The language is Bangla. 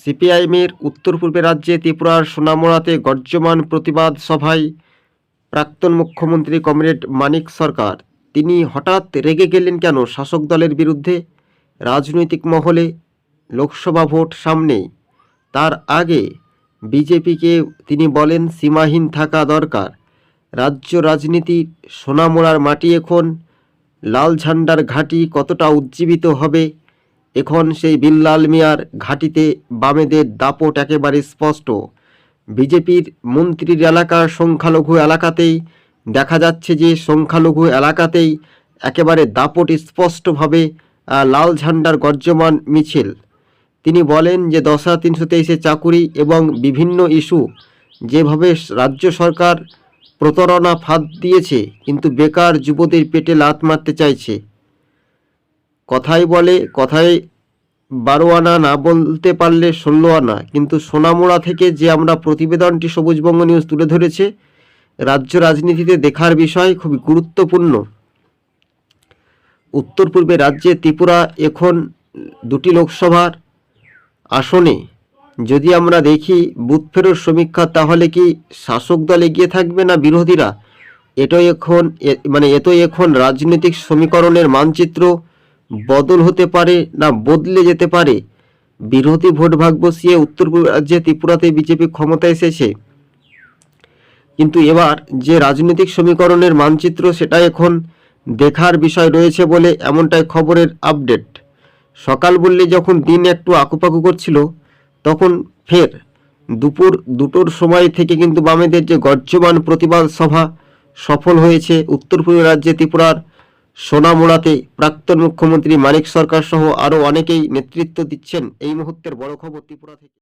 সিপিআইএমের উত্তর পূর্বে রাজ্যে ত্রিপুরার সোনামুড়াতে গর্জমান প্রতিবাদ সভায় প্রাক্তন মুখ্যমন্ত্রী কমরেড মানিক সরকার। তিনি হঠাৎ রেগে গেলেন কেন? শাসক দলের বিরুদ্ধে রাজনৈতিক মহলে লোকসভা ভোট সামনে। তার আগে বিজেপিকে তিনি বলেন, সীমাহীন থাকা দরকার। রাজ্য রাজনীতির সোনামোড়ার মাটি এখন লাল ঝান্ডার ঘাঁটি কতটা উজ্জীবিত হবে এখন সেই বিল্লাল মিয়ার ঘাঁটিতে বামেদের দাপট একেবারে স্পষ্ট। বিজেপির মন্ত্রীর এলাকার সংখ্যালঘু এলাকাতেই দেখা যাচ্ছে যে সংখ্যালঘু এলাকাতেই একেবারে দাপট স্পষ্টভাবে লাল ঝান্ডার গর্জমান মিছিল। তিনি বলেন যে দশা তিনশো তেইশে চাকুরি এবং বিভিন্ন ইস্যু যেভাবে রাজ্য সরকার প্রতারণা ফাঁদ দিয়েছে, কিন্তু বেকার যুবদের পেটে লাত মারতে চাইছে। কথাই বলে কথায় বারো আনা না বলতে পারলে ষোলো আনা কিন্তু সোনামোড়া থেকে যে আমরা প্রতিবেদনটি সবুজবঙ্গ নিউজ তুলে ধরেছে, রাজ্য রাজনীতিতে দেখার বিষয় খুবই গুরুত্বপূর্ণ। উত্তর পূর্বে রাজ্যে ত্রিপুরা এখন দুটি লোকসভার আসনে। যদি আমরা দেখি বুথ ফেরত সমীক্ষা, তাহলে কি শাসক দল এগিয়ে থাকবে না বিরোধীরা? এটাই এখন মানে এতই এখন রাজনৈতিক সমীকরণের মানচিত্র। বদল হতে পারে না বদলে যেতে পারে? বিরোধী ভোট ভাগ বসিয়ে উত্তর পূর্ব রাজ্যে ত্রিপুরাতে বিজেপি ক্ষমতা এসেছে। কিন্তু এবার যে রাজনৈতিক সমীকরণের মানচিত্র, সেটা এখন দেখার বিষয় রয়েছে বলে এমনটাই খবরের আপডেট। সকাল বললে যখন দিন একটু আকুপাকু করছিল, তখন ফের দুপুর দুটোর সময় থেকে কিন্তু বামেদের যে গর্জমান প্রতিবাদ সভা সফল হয়েছে উত্তর পূর্ব রাজ্যে ত্রিপুরার সোনামুড়াতে প্রাক্তন মুখ্যমন্ত্রী মানিক সরকার সহ আরও অনেকেই নেতৃত্ব দিচ্ছেন। এই মুহূর্তের বড় খবর ত্রিপুরা থেকে।